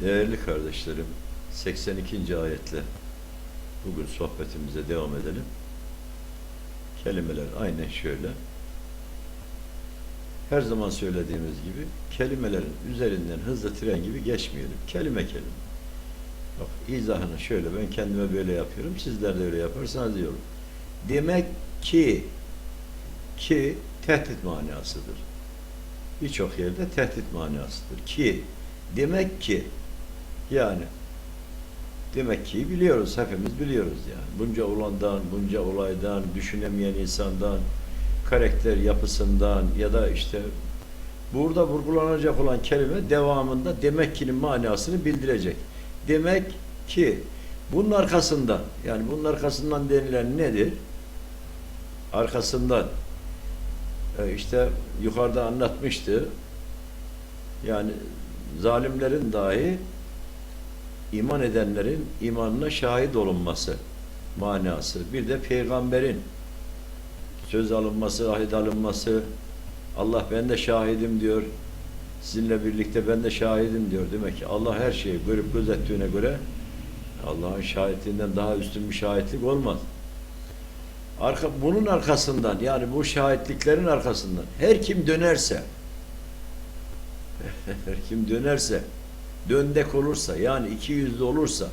Değerli kardeşlerim, 82. ayetle bugün sohbetimize devam edelim. Kelimeler aynen şöyle. Her zaman söylediğimiz gibi kelimelerin üzerinden hızlı tren gibi geçmeyelim. Kelime kelime. Bak izahını şöyle ben kendime böyle yapıyorum. Sizler de öyle yaparsanız olur. Demek ki ki tehdit manasıdır. Birçok yerde tehdit manasıdır. Ki demek ki yani demek ki biliyoruz hepimiz biliyoruz yani. Bunca olandan, bunca olaydan, düşünemeyen insandan, karakter yapısından ya da işte burada vurgulanacak olan kelime devamında demek ki'nin manasını bildirecek. Demek ki bunun arkasından yani bunun arkasından denilen nedir? Arkasından e, işte yukarıda anlatmıştı. Yani zalimlerin dahi iman edenlerin imanına şahit olunması manası. Bir de peygamberin söz alınması, ahit alınması. Allah ben de şahidim diyor. Sizinle birlikte ben de şahidim diyor. Demek ki Allah her şeyi görüp gözettiğine göre Allah'ın şahitliğinden daha üstün bir şahitlik olmaz. Arka, bunun arkasından yani bu şahitliklerin arkasından her kim dönerse her kim dönerse döndek olursa yani iki yüzlü olursa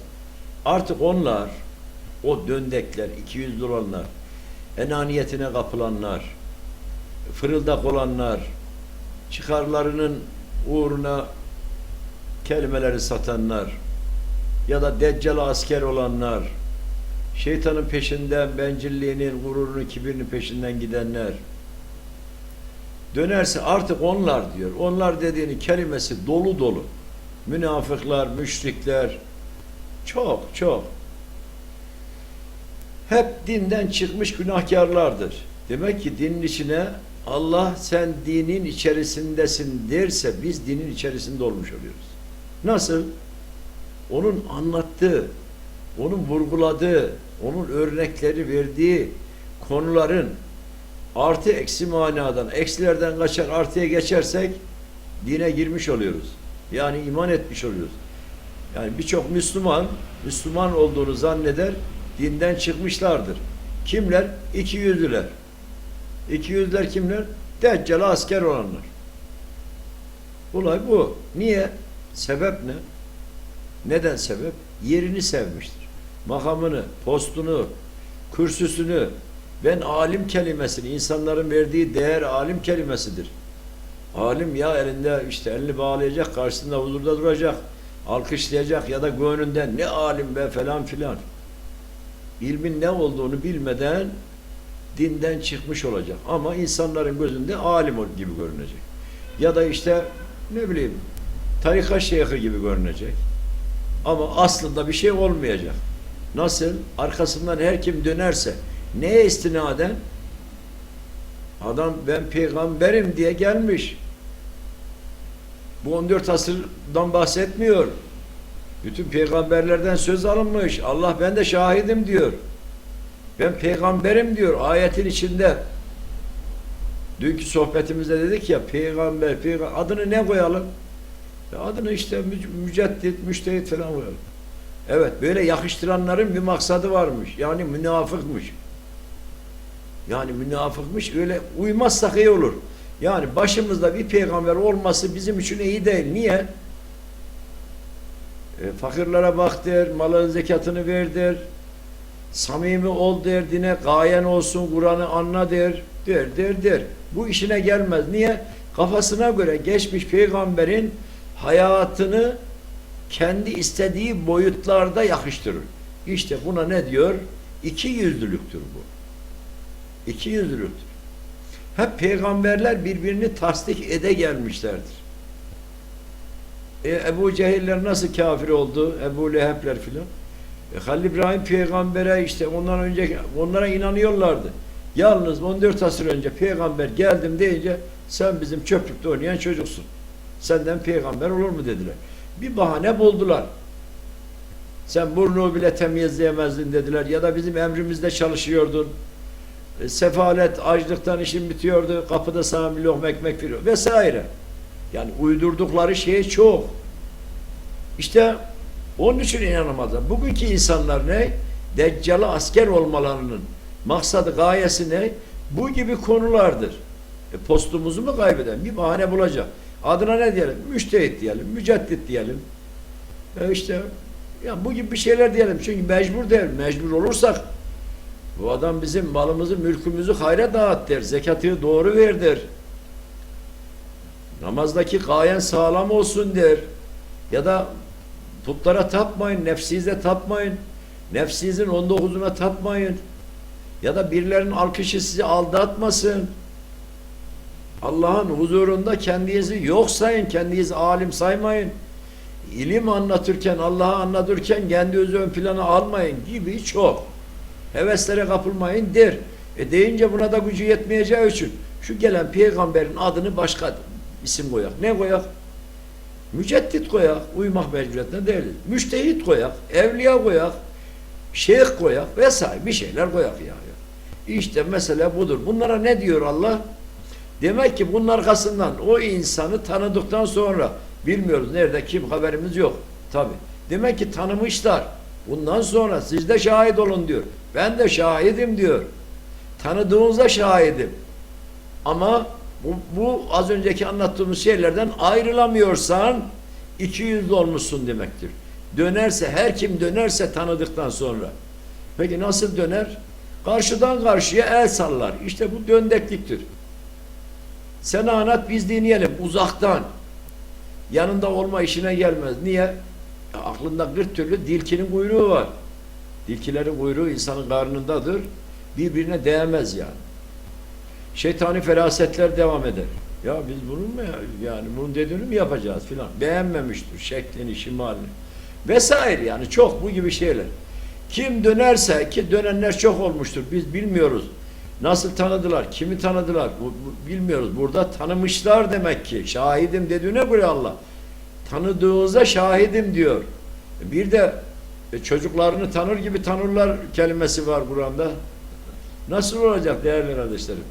artık onlar o döndekler iki yüzlü olanlar enaniyetine kapılanlar fırıldak olanlar çıkarlarının uğruna kelimeleri satanlar ya da deccal asker olanlar şeytanın peşinden bencilliğinin, gururunu, kibirinin peşinden gidenler dönerse artık onlar diyor. Onlar dediğini kelimesi dolu dolu. Münafıklar, müşrikler çok çok hep dinden çıkmış günahkarlardır. Demek ki dinin içine Allah sen dinin içerisindesin derse biz dinin içerisinde olmuş oluyoruz. Nasıl? Onun anlattığı, onun vurguladığı, onun örnekleri verdiği konuların artı eksi manadan, eksilerden kaçar artıya geçersek dine girmiş oluyoruz. Yani iman etmiş oluyoruz. Yani birçok Müslüman, Müslüman olduğunu zanneder, dinden çıkmışlardır. Kimler? İki yüzlüler. İki yüzler kimler? Deccal asker olanlar. Olay bu. Niye? Sebep ne? Neden sebep? Yerini sevmiştir. Makamını, postunu, kürsüsünü, ben alim kelimesini, insanların verdiği değer alim kelimesidir. Alim ya elinde işte elini bağlayacak, karşısında huzurda duracak, alkışlayacak ya da gönlünden ne alim be falan filan. İlmin ne olduğunu bilmeden dinden çıkmış olacak. Ama insanların gözünde alim gibi görünecek. Ya da işte ne bileyim tarika şeyhi gibi görünecek. Ama aslında bir şey olmayacak. Nasıl? Arkasından her kim dönerse neye istinaden? Adam ben peygamberim diye gelmiş. Bu 14 asırdan bahsetmiyor. Bütün peygamberlerden söz alınmış. Allah ben de şahidim diyor. Ben peygamberim diyor ayetin içinde. Dünkü sohbetimizde dedik ya peygamber, peygamber adını ne koyalım? Ya adını işte mü- müceddit, müştehit falan koyalım. Evet böyle yakıştıranların bir maksadı varmış. Yani münafıkmış. Yani münafıkmış öyle uymazsak iyi olur. Yani başımızda bir peygamber olması bizim için iyi değil. Niye? E, fakirlere bak malın zekatını ver der, samimi ol der, dine gayen olsun, Kur'an'ı anla der, der, der, der. Bu işine gelmez. Niye? Kafasına göre geçmiş peygamberin hayatını kendi istediği boyutlarda yakıştırır. İşte buna ne diyor? İki yüzlülüktür bu. İki yüzlülüktür. Hep peygamberler birbirini tasdik ede gelmişlerdir. E, Ebu Cehiller nasıl kafir oldu? Ebu Leheb'ler filan. E, Halil İbrahim peygambere işte ondan önce onlara inanıyorlardı. Yalnız 14 asır önce peygamber geldim deyince sen bizim çöplükte oynayan çocuksun. Senden peygamber olur mu dediler. Bir bahane buldular. Sen burnu bile temizleyemezdin dediler. Ya da bizim emrimizde çalışıyordun. E, sefalet, açlıktan işin bitiyordu. Kapıda sana bir lokma ekmek veriyor. Vesaire. Yani uydurdukları şey çok. İşte onun için inanamazlar. Bugünkü insanlar ne? Deccal'a asker olmalarının maksadı, gayesi ne? Bu gibi konulardır. E, postumuzu mu kaybeden? Bir bahane bulacak. Adına ne diyelim? Müştehit diyelim, müceddit diyelim. E işte ya bu gibi bir şeyler diyelim. Çünkü mecbur değil. Mecbur olursak bu adam bizim malımızı, mülkümüzü hayra dağıt der. Zekatı doğru ver der. Namazdaki gayen sağlam olsun der. Ya da putlara tapmayın, nefsize tapmayın. Nefsinizin 19'una tapmayın. Ya da birilerinin alkışı sizi aldatmasın. Allah'ın huzurunda kendinizi yok sayın, kendinizi alim saymayın. İlim anlatırken, Allah'ı anlatırken kendinizi ön plana almayın gibi çok. Heveslere kapılmayın der. E deyince buna da gücü yetmeyeceği için şu gelen peygamberin adını başka isim koyak. Ne koyak? Müceddit koyak. Uymak mecburiyetinde değiliz. Müştehit koyak. Evliya koyak. Şeyh koyak vesaire bir şeyler koyak yani. İşte mesele budur. Bunlara ne diyor Allah? Demek ki bunun arkasından o insanı tanıdıktan sonra bilmiyoruz nerede kim haberimiz yok. Tabi. Demek ki tanımışlar. Bundan sonra siz de şahit olun diyor. Ben de şahidim diyor. Tanıdığınızda şahidim. Ama bu, bu az önceki anlattığımız şeylerden ayrılamıyorsan iki yüzlü olmuşsun demektir. Dönerse her kim dönerse tanıdıktan sonra. Peki nasıl döner? Karşıdan karşıya el sallar. İşte bu döndekliktir. Sen anlat biz dinleyelim uzaktan. Yanında olma işine gelmez. Niye? Aklında bir türlü dilkinin kuyruğu var. Dilkilerin kuyruğu insanın karnındadır. Birbirine değmez yani. Şeytani ferasetler devam eder. Ya biz bunun mu ya- yani bunun dediğini mi yapacağız filan. Beğenmemiştir şeklini, şimalini. Vesaire yani çok bu gibi şeyler. Kim dönerse ki dönenler çok olmuştur. Biz bilmiyoruz. Nasıl tanıdılar? Kimi tanıdılar? Bu, bu- bilmiyoruz. Burada tanımışlar demek ki. Şahidim dediğine göre Allah. Tanıdığınıza şahidim diyor. Bir de e, çocuklarını tanır gibi tanırlar kelimesi var Kur'an'da. Nasıl olacak değerli kardeşlerim?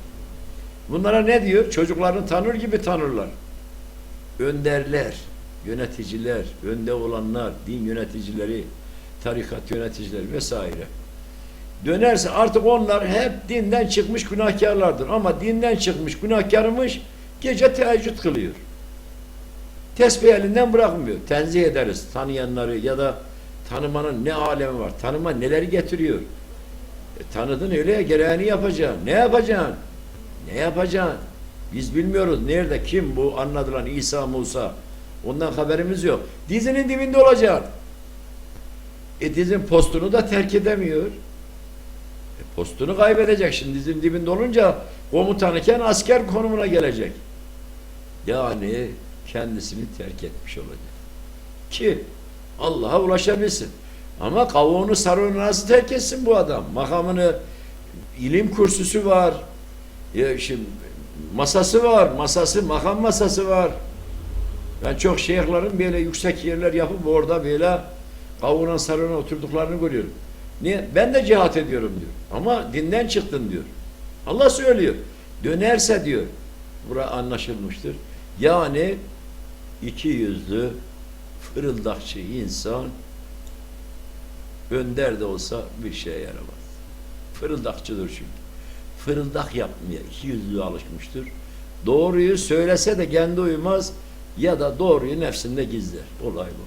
Bunlara ne diyor? Çocuklarını tanır gibi tanırlar. Önderler, yöneticiler, önde olanlar, din yöneticileri, tarikat yöneticileri vesaire. Dönerse artık onlar hep dinden çıkmış günahkarlardır. Ama dinden çıkmış günahkarmış gece teheccüd kılıyor. Tesbih elinden bırakmıyor. Tenzih ederiz tanıyanları ya da tanımanın ne alemi var. Tanıma neleri getiriyor. E, tanıdın öyle ya gereğini yapacaksın. Ne yapacaksın? Ne yapacaksın? Biz bilmiyoruz nerede kim bu anlatılan İsa Musa. Ondan haberimiz yok. Dizinin dibinde olacaksın. E dizin postunu da terk edemiyor. E, postunu kaybedecek. Şimdi dizin dibinde olunca komutanıken asker konumuna gelecek. Yani kendisini terk etmiş olacak. Ki Allah'a ulaşabilsin. Ama kavuğunu sarığını nasıl terk etsin bu adam? Makamını ilim kursusu var. Ya şimdi masası var. Masası, makam masası var. Ben çok şeyhlerin böyle yüksek yerler yapıp orada böyle kavuğuna sarığına oturduklarını görüyorum. Niye? Ben de cihat ediyorum diyor. Ama dinden çıktın diyor. Allah söylüyor. Dönerse diyor. Bura anlaşılmıştır. Yani iki yüzlü fırıldakçı insan önder de olsa bir şeye yaramaz. Fırıldakçıdır çünkü. Fırıldak yapmaya iki yüzlü alışmıştır. Doğruyu söylese de kendi uymaz ya da doğruyu nefsinde gizler. Olay bu.